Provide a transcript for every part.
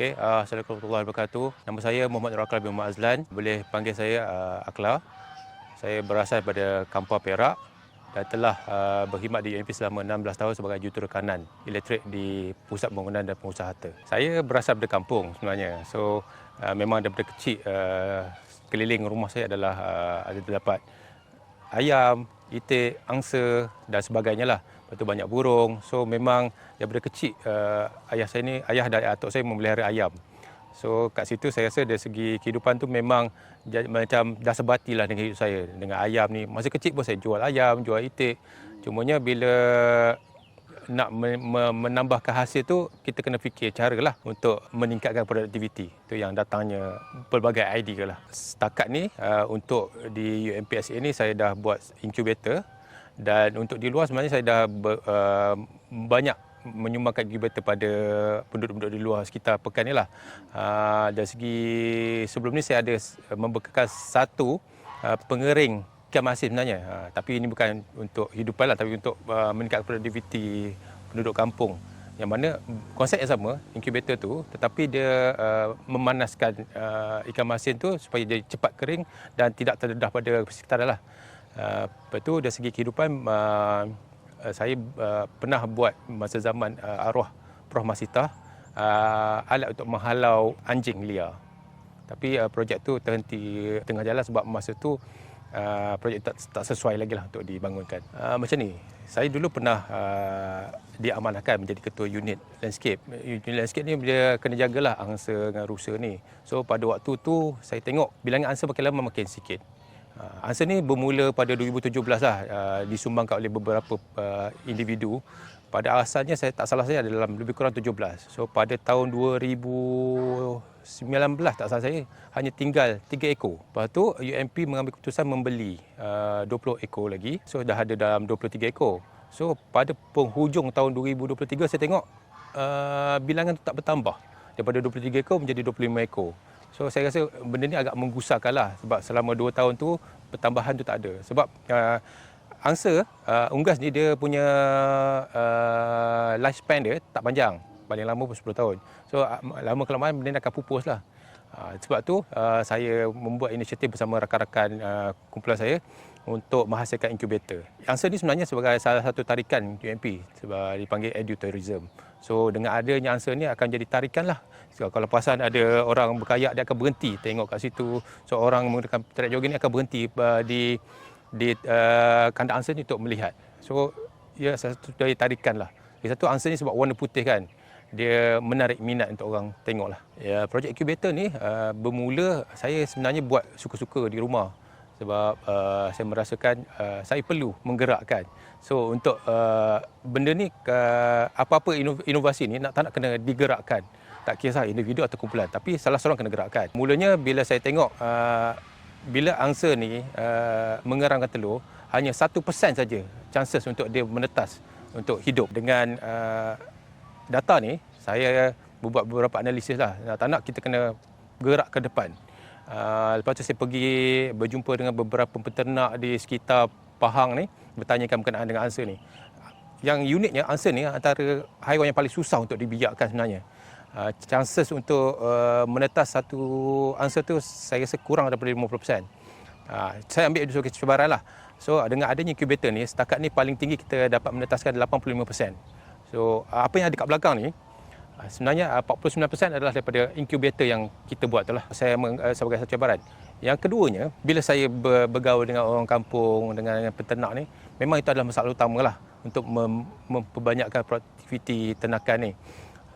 Okay, uh, Assalamualaikum warahmatullahi wabarakatuh. Nama saya Muhammad Nur bin Muhammad Azlan. Boleh panggil saya uh, Aklar. Saya berasal daripada Kampar Perak dan telah uh, berkhidmat di UMP selama 16 tahun sebagai juruterkanan elektrik di Pusat Pembangunan dan Pengusaha Harta. Saya berasal dari kampung sebenarnya. So uh, memang daripada kecil uh, keliling rumah saya adalah uh, ada terdapat ayam, itik, angsa dan sebagainya lah. Lepas tu banyak burung. So memang daripada kecil uh, ayah saya ni, ayah dan atuk saya memelihara ayam. So kat situ saya rasa dari segi kehidupan tu memang macam dah sebati lah dengan hidup saya. Dengan ayam ni. Masa kecil pun saya jual ayam, jual itik. Cumanya bila nak menambahkan hasil tu kita kena fikir cara lah untuk meningkatkan produktiviti itu yang datangnya pelbagai idea lah setakat ni uh, untuk di UMPSA ni saya dah buat incubator dan untuk di luar sebenarnya saya dah ber, uh, banyak menyumbangkan incubator pada penduduk-penduduk di luar sekitar pekan ni lah uh, dari segi sebelum ni saya ada membekalkan satu uh, pengering ikan masin sebenarnya. Ha, tapi ini bukan untuk hidupan lah, tapi untuk uh, meningkatkan produktiviti penduduk kampung. Yang mana konsep yang sama, inkubator tu, tetapi dia uh, memanaskan uh, ikan masin tu supaya dia cepat kering dan tidak terdedah pada sekitar lah. Uh, lepas tu dari segi kehidupan, uh, saya uh, pernah buat masa zaman uh, arwah Prof. Masita uh, alat untuk menghalau anjing liar. Tapi uh, projek tu terhenti tengah jalan sebab masa tu uh, projek tak, tak sesuai lagi lah untuk dibangunkan. Uh, macam ni, saya dulu pernah uh, diamanahkan menjadi ketua unit landscape. Unit landscape ni dia kena jagalah angsa dengan rusa ni. So pada waktu tu saya tengok bilangan angsa makin lama makin sikit. Uh, angsa ni bermula pada 2017 lah uh, disumbangkan oleh beberapa uh, individu pada asalnya saya tak salah saya dalam lebih kurang 17. So pada tahun 2019 tak salah saya hanya tinggal 3 ekor. Lepas tu UMP mengambil keputusan membeli uh, 20 ekor lagi. So dah ada dalam 23 ekor. So pada penghujung tahun 2023 saya tengok uh, bilangan tu tak bertambah. Daripada 23 ekor menjadi 25 ekor. So saya rasa benda ni agak menggusarkan lah sebab selama 2 tahun tu pertambahan tu tak ada. Sebab uh, angsa uh, unggas ni dia punya uh, lifespan dia tak panjang paling lama pun 10 tahun so uh, lama kelamaan benda ni akan pupus lah uh, sebab tu uh, saya membuat inisiatif bersama rakan-rakan uh, kumpulan saya untuk menghasilkan inkubator. Angsa ni sebenarnya sebagai salah satu tarikan UMP sebab dipanggil edutourism. So dengan adanya angsa ni akan jadi tarikan lah. So, kalau pasan ada orang berkayak dia akan berhenti tengok kat situ. So orang menggunakan trek jogging ni akan berhenti uh, di di uh, kandang angsa ni untuk melihat. So, ya salah satu dari tarikan lah. Di satu angsa ni sebab warna putih kan, dia menarik minat untuk orang tengok lah. Ya, projek incubator ni uh, bermula saya sebenarnya buat suka-suka di rumah. Sebab uh, saya merasakan uh, saya perlu menggerakkan. So untuk uh, benda ni uh, apa-apa inovasi ni nak tak nak kena digerakkan. Tak kisah individu atau kumpulan tapi salah seorang kena gerakkan. Mulanya bila saya tengok uh, bila angsa ni uh, mengerangkan telur hanya satu persen saja chances untuk dia menetas untuk hidup dengan uh, data ni saya buat beberapa analisis lah tak nak kita kena gerak ke depan uh, lepas tu saya pergi berjumpa dengan beberapa peternak di sekitar Pahang ni bertanyakan berkenaan dengan angsa ni yang uniknya angsa ni antara haiwan yang paling susah untuk dibiakkan sebenarnya uh, chances untuk uh, menetas satu answer tu saya rasa kurang daripada 50%. Uh, saya ambil sebagai cabaran lah. So dengan adanya incubator ni, setakat ni paling tinggi kita dapat menetaskan 85%. So apa yang ada kat belakang ni, sebenarnya uh, 49% adalah daripada incubator yang kita buat tu lah. Saya uh, sebagai satu cabaran. Yang keduanya, bila saya bergaul dengan orang kampung, dengan, peternak ni, memang itu adalah masalah utama lah untuk mem- memperbanyakkan produktiviti ternakan ni.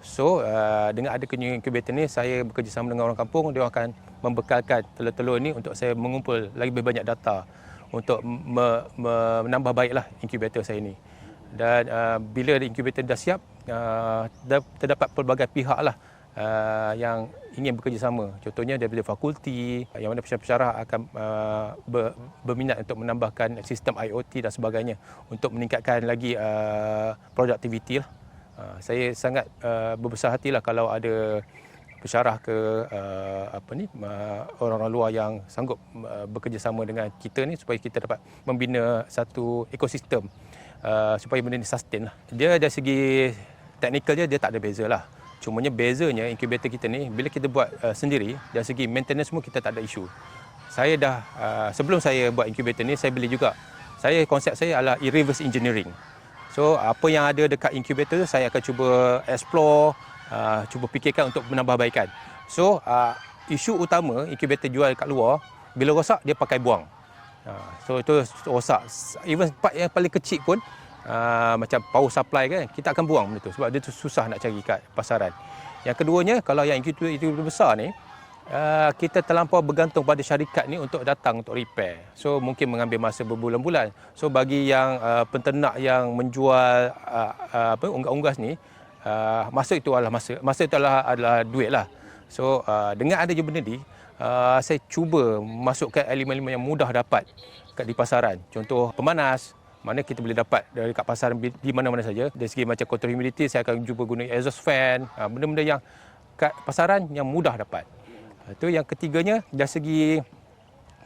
So uh, dengan ada incubator ni saya bekerjasama dengan orang kampung dia akan membekalkan telur-telur ini untuk saya mengumpul lagi lebih banyak data untuk me, me, menambah baiklah incubator saya ini. Dan uh, bila incubator dah siap uh, terdapat pelbagai pihak lah uh, yang ingin bekerjasama. Contohnya daripada fakulti yang mana pensyarah akan uh, ber, berminat untuk menambahkan sistem IoT dan sebagainya untuk meningkatkan lagi uh, produktiviti lah. Ah, saya sangat uh, berbesar hatilah kalau ada pesyarah ke uh, apa ni uh, orang-orang luar yang sanggup uh, bekerjasama dengan kita ni supaya kita dapat membina satu ekosistem uh, supaya benda ni sustain lah. Dia dari segi teknikal dia dia tak ada beza lah. Cumanya bezanya incubator kita ni bila kita buat uh, sendiri dari segi maintenance semua kita tak ada isu. Saya dah uh, sebelum saya buat incubator ni saya beli juga. Saya konsep saya adalah reverse engineering. So apa yang ada dekat incubator tu saya akan cuba explore, uh, cuba fikirkan untuk menambahbaikan. So uh, isu utama incubator jual kat luar bila rosak dia pakai buang. Uh, so itu rosak. Even part yang paling kecil pun uh, macam power supply kan kita akan buang benda tu sebab dia tu susah nak cari kat pasaran. Yang keduanya kalau yang itu itu besar ni uh, kita terlampau bergantung pada syarikat ni untuk datang untuk repair. So mungkin mengambil masa berbulan-bulan. So bagi yang uh, penternak yang menjual uh, uh, unggas-unggas ni uh, masa itu adalah masa masa itu adalah adalah duit lah. So uh, dengan adanya benda ni uh, saya cuba masukkan elemen-elemen yang mudah dapat kat di pasaran. Contoh pemanas mana kita boleh dapat dari kat pasaran di mana-mana saja. Dari segi macam control humidity, saya akan cuba guna exhaust fan, ha, benda-benda yang kat pasaran yang mudah dapat. Itu yang ketiganya dari segi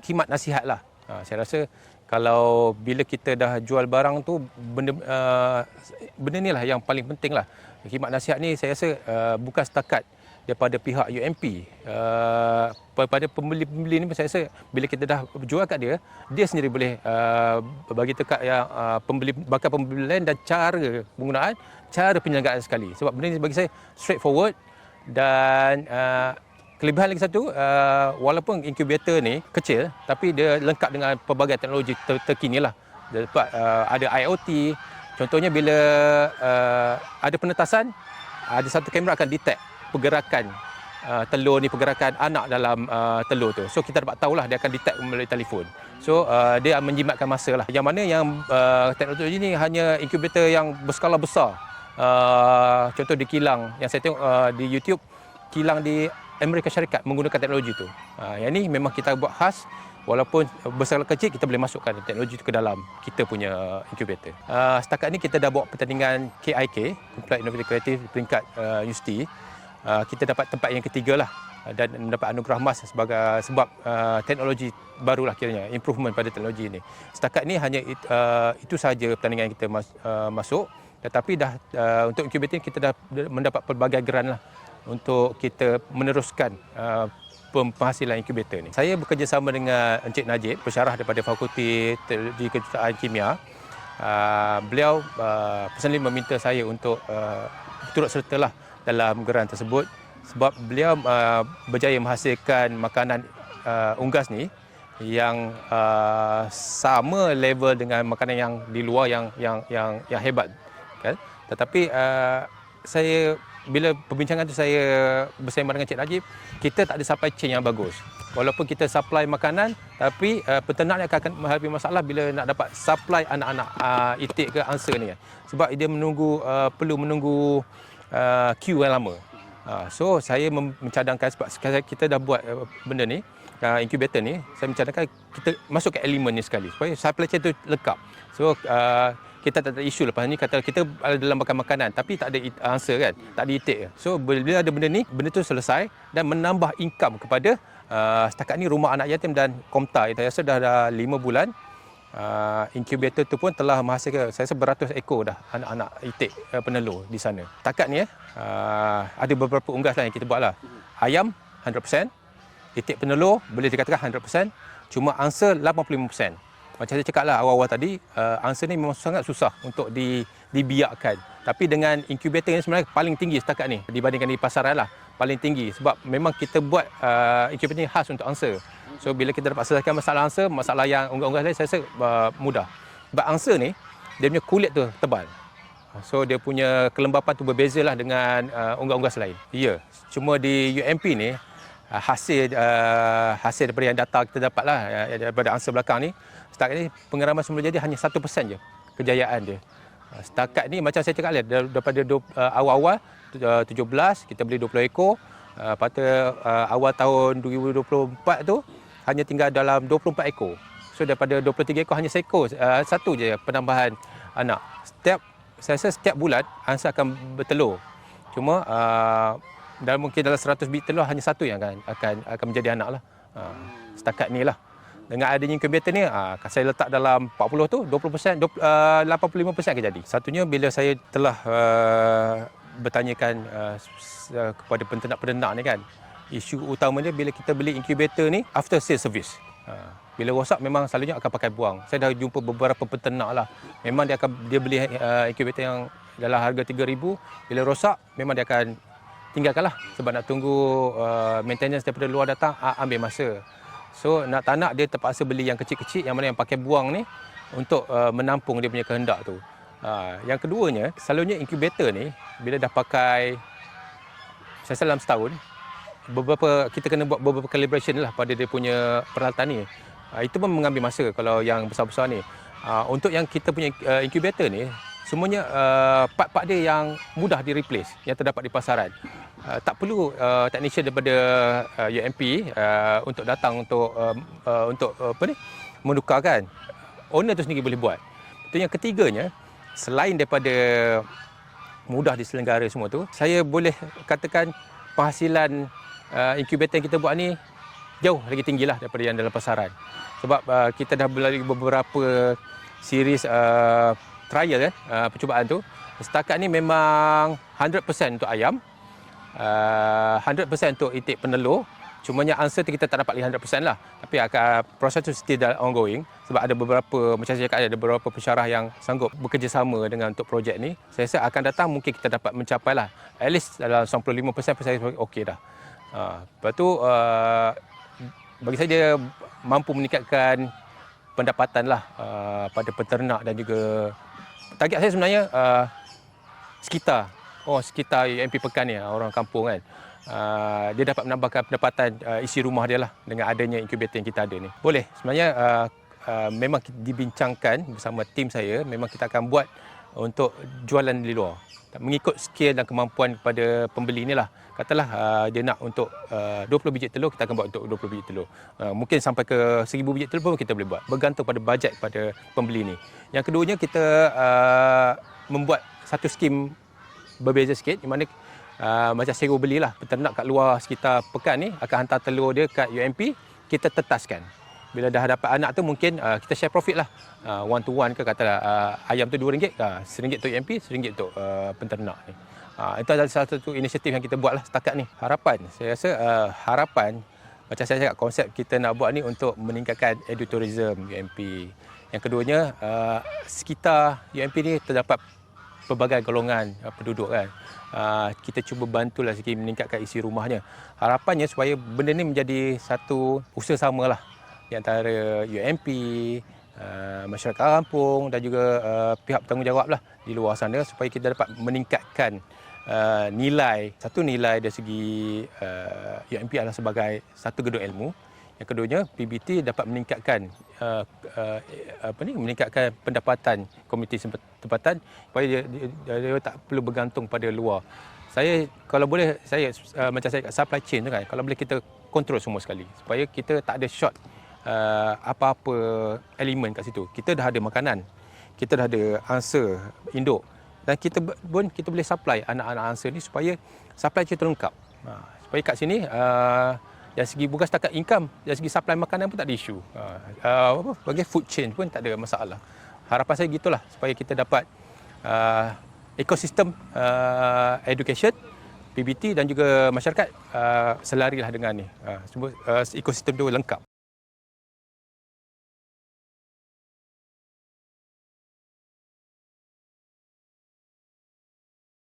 khidmat nasihat lah. Ha, saya rasa kalau bila kita dah jual barang tu benda benda ni lah yang paling penting lah. Khidmat nasihat ni saya rasa bukan setakat daripada pihak UMP uh, pada pembeli-pembeli ni saya rasa bila kita dah jual kat dia dia sendiri boleh uh, bagi tekat yang uh, pembeli bakal pembeli lain dan cara penggunaan cara penyelenggaraan sekali. Sebab benda ni bagi saya straightforward dan uh, kelebihan lagi satu uh, walaupun incubator ni kecil tapi dia lengkap dengan pelbagai teknologi ter- terkini lah dapat uh, ada IoT contohnya bila uh, ada penetasan ada satu kamera akan detect pergerakan uh, telur ni pergerakan anak dalam uh, telur tu. So kita dapat tahulah dia akan detect melalui telefon. So uh, dia menjimatkan masa lah. Yang mana yang uh, teknologi ni hanya inkubator yang berskala besar. Uh, contoh di kilang yang saya tengok uh, di YouTube kilang di Amerika Syarikat menggunakan teknologi tu. Uh, yang ni memang kita buat khas walaupun berskala kecil kita boleh masukkan teknologi itu ke dalam kita punya incubator. Uh, setakat ni kita dah buat pertandingan KIK, Compliant Innovative Creative peringkat uh, universiti. Ah, kita dapat tempat yang ketiga lah ah, dan mendapat anugerah emas sebagai sebab uh, teknologi barulah kiranya improvement pada teknologi ini. Setakat ini hanya it, uh, itu sahaja pertandingan yang kita mas, uh, masuk tetapi dah uh, untuk incubating kita dah mendapat pelbagai geran lah untuk kita meneruskan uh, penghasilan incubator ni. Saya bekerjasama dengan Encik Najib, pensyarah daripada Fakulti Teknologi Kejuruteraan Kimia. Uh, beliau uh, personally meminta saya untuk uh, turut sertalah dalam geran tersebut sebab beliau uh, berjaya menghasilkan makanan uh, unggas ni yang uh, sama level dengan makanan yang di luar yang yang yang yang hebat kan? Tetapi uh, saya bila perbincangan tu saya bersama dengan Cik Najib kita tak ada supply chain yang bagus. Walaupun kita supply makanan tapi uh, peternak akan menghadapi masalah bila nak dapat supply anak-anak uh, itik ke angsa ni sebab dia menunggu uh, perlu menunggu uh, queue yang lama. Uh, so saya mencadangkan sebab kita dah buat uh, benda ni, uh, incubator ni, saya mencadangkan kita masuk ke elemen ni sekali supaya supply chain tu lengkap. So uh, kita tak ada isu lepas ni kata kita ada dalam makan makanan tapi tak ada answer kan tak ada itik so bila ada benda ni benda tu selesai dan menambah income kepada uh, setakat ni rumah anak yatim dan komta saya rasa dah, dah 5 bulan uh, incubator tu pun telah menghasilkan saya rasa beratus ekor dah anak-anak itik uh, penelur di sana. Takat ni uh, ada beberapa unggas lah yang kita buat lah. Ayam 100%, itik penelur boleh dikatakan 100%, cuma angsa 85%. Macam saya cakap lah awal-awal tadi, uh, angsa ni memang sangat susah untuk di, dibiakkan. Tapi dengan incubator ni sebenarnya paling tinggi setakat ni dibandingkan di pasaran lah. Paling tinggi sebab memang kita buat uh, incubator ni khas untuk angsa. So bila kita dapat selesaikan masalah angsa, masalah yang unggas-unggas lain saya rasa uh, mudah. Sebab angsa ni dia punya kulit tu tebal. So dia punya kelembapan tu berbeza lah dengan uh, unggas-unggas lain. Ya, cuma di UMP ni uh, hasil uh, hasil daripada yang data kita dapat lah uh, daripada angsa belakang ni setakat ni pengaraman semula jadi hanya 1% je kejayaan dia. Uh, setakat ni macam saya cakap lah daripada uh, awal-awal uh, 17 kita beli 20 ekor uh, pada uh, awal tahun 2024 tu hanya tinggal dalam 24 ekor. So daripada 23 ekor hanya seekor uh, satu je penambahan anak. Setiap saya rasa setiap bulan angsa akan bertelur. Cuma uh, dalam mungkin dalam 100 bit telur hanya satu yang akan akan akan menjadi anak lah. Uh, setakat ni lah. Dengan adanya incubator ni, uh, saya letak dalam 40 tu, 20%, 20, uh, 85% akan jadi. Satunya bila saya telah uh, bertanyakan uh, uh, kepada penternak-penternak ni kan. Isu utamanya bila kita beli incubator ni after sale service. Uh, bila rosak memang selalunya akan pakai buang. Saya dah jumpa beberapa peternak lah. Memang dia akan dia beli uh, incubator yang dalam harga 3000 bila rosak memang dia akan tinggalkanlah sebab nak tunggu uh, maintenance daripada luar datang uh, ambil masa. So nak tak nak dia terpaksa beli yang kecil-kecil yang mana yang pakai buang ni untuk uh, menampung dia punya kehendak tu. Uh, yang keduanya, selalunya incubator ni bila dah pakai saya dalam setahun beberapa kita kena buat beberapa calibration lah pada dia punya peralatan ni. Uh, itu pun mengambil masa kalau yang besar-besar ni. Uh, untuk yang kita punya uh, incubator ni semuanya uh, part-part dia yang mudah di replace yang terdapat di pasaran. Uh, tak perlu uh, technician daripada uh, UMP uh, untuk datang untuk uh, uh, untuk uh, apa ni menukarkan. Owner tu sendiri boleh buat. Itu yang ketiganya selain daripada mudah diselenggara semua tu, saya boleh katakan penghasilan uh, incubator yang kita buat ni jauh lagi tinggilah daripada yang dalam pasaran. Sebab uh, kita dah melalui beberapa series uh, trial kan, uh, percubaan tu. Setakat ni memang 100% untuk ayam, uh, 100% untuk itik penelur. Cumanya answer tu kita tak dapat 100% lah. Tapi akan proses tu still ongoing sebab ada beberapa macam saya cakap ada beberapa pensyarah yang sanggup bekerjasama dengan untuk projek ni. Saya rasa akan datang mungkin kita dapat mencapai lah at least dalam 95% pun saya okey dah. Uh, lepas tu uh, bagi saya dia mampu meningkatkan pendapatan lah uh, pada peternak dan juga target saya sebenarnya uh, sekitar. Oh sekitar UMP Pekan ni orang kampung kan. Uh, dia dapat menambahkan pendapatan uh, isi rumah dia lah dengan adanya incubator yang kita ada ni. Boleh. Sebenarnya uh, uh, memang dibincangkan bersama tim saya memang kita akan buat untuk jualan di luar mengikut skill dan kemampuan kepada pembeli ni lah. Katalah uh, dia nak untuk uh, 20 biji telur kita akan buat untuk 20 biji telur. Uh, mungkin sampai ke 1000 biji telur pun kita boleh buat. Bergantung pada bajet pada pembeli ni. Yang keduanya kita uh, membuat satu skim berbeza sikit di mana uh, macam sewa belilah. Peternak kat luar sekitar pekan ni akan hantar telur dia kat UMP kita tetaskan bila dah dapat anak tu mungkin uh, kita share profit lah. Uh, one to one ke katalah uh, ayam tu RM2 uh, RM1 untuk UMP RM1 untuk uh, penternak ni. Uh, itu adalah salah satu inisiatif yang kita buat lah setakat ni. Harapan saya rasa uh, harapan macam saya cakap konsep kita nak buat ni untuk meningkatkan edutourism UMP yang keduanya uh, sekitar UMP ni terdapat pelbagai golongan uh, penduduk kan. Uh, kita cuba bantulah sikit meningkatkan isi rumahnya. Harapannya supaya benda ni menjadi satu usaha samalah di antara UMP, uh, masyarakat kampung dan juga uh, pihak bertanggungjawab lah di luar sana supaya kita dapat meningkatkan uh, nilai satu nilai dari segi uh, UMP adalah sebagai satu gedung ilmu yang keduanya PBT dapat meningkatkan uh, uh, apa ni meningkatkan pendapatan komuniti tempatan supaya dia, dia, dia tak perlu bergantung pada luar. Saya kalau boleh saya uh, macam saya supply chain tu kan kalau boleh kita kontrol semua sekali supaya kita tak ada short uh, apa-apa elemen kat situ. Kita dah ada makanan. Kita dah ada answer induk dan kita pun kita boleh supply anak-anak answer ni supaya supply chain terlengkap. Ha, supaya kat sini uh, dari segi bukan setakat income, dari segi supply makanan pun tak ada isu. Uh, uh, apa, bagi food chain pun tak ada masalah. Harapan saya gitulah supaya kita dapat uh, ekosistem uh, education, PBT dan juga masyarakat uh, selarilah dengan ni. Semua uh, ekosistem tu lengkap.